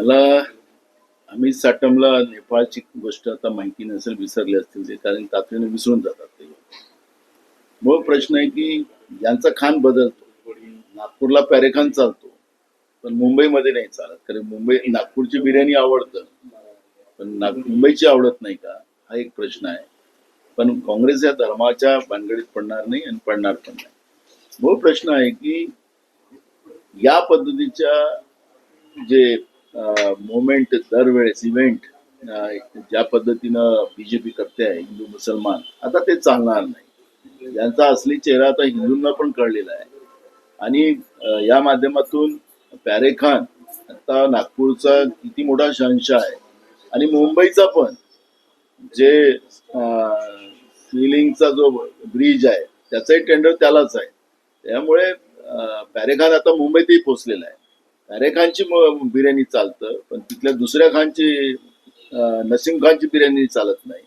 मला अमित साटमला नेपाळची गोष्ट आता माहिती नसेल विसरली असतील ते कारण तातडीने विसरून जातात ते मूळ प्रश्न आहे की यांचा खान बदलतो. नागपूरला पॅरेखान चालतो पण मुंबईमध्ये नाही चालत. कारण मुंबई नागपूरची बिर्याणी आवडतं पण नाग मुंबईची आवडत नाही का? हा एक प्रश्न आहे. पण काँग्रेस या धर्माच्या भानगडीत पडणार नाही आणि पडणार पण नाही. मूळ प्रश्न आहे की या पद्धतीच्या जे मुवमेंट दरवेळेस इव्हेंट ज्या पद्धतीनं बीजेपी करते आहे हिंदू मुसलमान आता ते चालणार नाही. यांचा असली चेहरा आता हिंदूंना पण कळलेला आहे. आणि या माध्यमातून प्यारे खान आता नागपूरचा किती मोठा शहंशाह आहे. आणि मुंबईचा पण जे स्विलिंगचा जो ब्रिज आहे त्याचंही टेंडर त्यालाच आहे. त्यामुळे प्यारे खान आता मुंबईतही पोहोचलेला आहे. अरे खानची बिर्याणी चालतं पण तिथल्या दुसऱ्या खानची नसीम खानची बिर्याणी चालत नाही.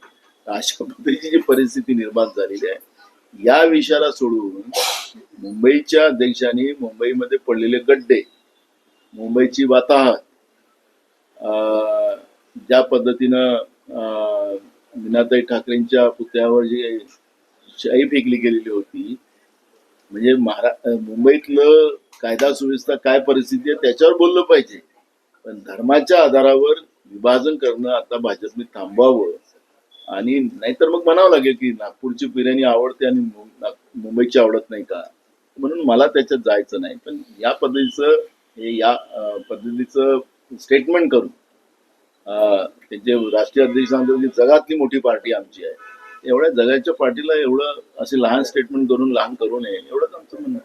अशा पद्धतीची जी परिस्थिती निर्माण झालेली आहे या विषयाला सोडून मुंबईच्या अध्यक्षांनी मुंबईमध्ये पडलेले गड्डे मुंबईची वाताहत ज्या पद्धतीनं मीनाताई ठाकरेंच्या पुतळ्यावर जी शाई फेकली गेलेली होती म्हणजे महारा मुंबईतलं कायदा सुव्यवस्था काय परिस्थिती आहे त्याच्यावर बोललं पाहिजे. पण धर्माच्या आधारावर विभाजन करणं आता भाजपने थांबवावं. आणि नाहीतर मग म्हणावं लागेल की नागपूरची बिर्याणी आवडते आणि मुंबईची आवडत नाही का? म्हणून मला त्याच्यात जायचं नाही. पण या पद्धतीचं हे या पद्धतीचं स्टेटमेंट करून त्यांचे राष्ट्रीय अध्यक्ष सांगतो की जगातली मोठी पार्टी आमची आहे. एवढ्या जगाच्या पार्टीला एवढं असे लहान स्टेटमेंट करून लहान करू नये एवढंच आमचं म्हणणं